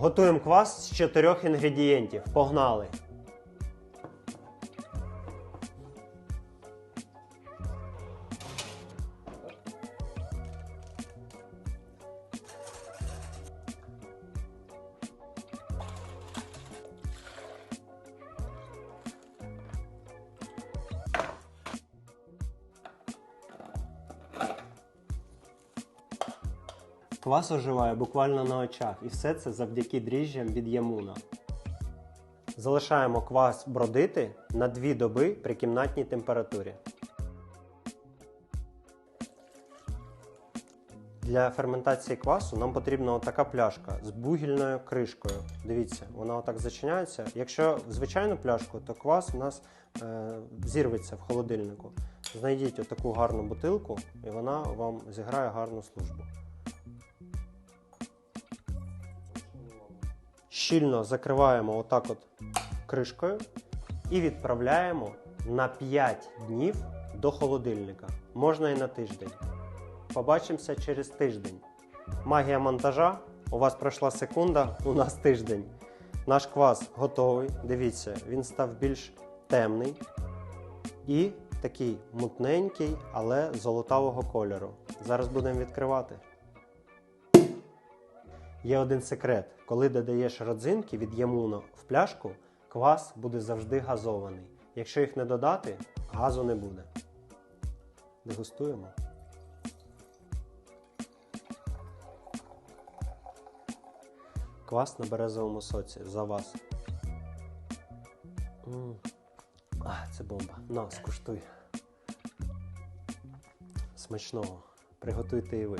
Готуємо квас з чотирьох інгредієнтів. Погнали! Квас оживає буквально на очах, і все це завдяки дріжджам від ямуна. Залишаємо квас бродити на 2 доби при кімнатній температурі. Для ферментації квасу нам потрібна така пляшка з бугільною кришкою. Дивіться, вона отак зачиняється. Якщо в звичайну пляшку, то квас у нас е, зірветься в холодильнику. Знайдіть отаку гарну бутилку, і вона вам зіграє гарну службу. Щільно закриваємо отак от кришкою і відправляємо на 5 днів до холодильника. Можна і на тиждень. Побачимося через тиждень. Магія монтажа. У вас пройшла секунда, у нас тиждень. Наш квас готовий. Дивіться, він став більш темний і такий мутненький, але золотавого кольору. Зараз будемо відкривати. Є один секрет: коли додаєш родзинки від ямуна в пляшку, квас буде завжди газований. Якщо їх не додати, газу не буде. Дегустуємо. Квас на березовому соці за вас. А, це бомба. На, скуштуй. Смачного. Приготуйте і ви.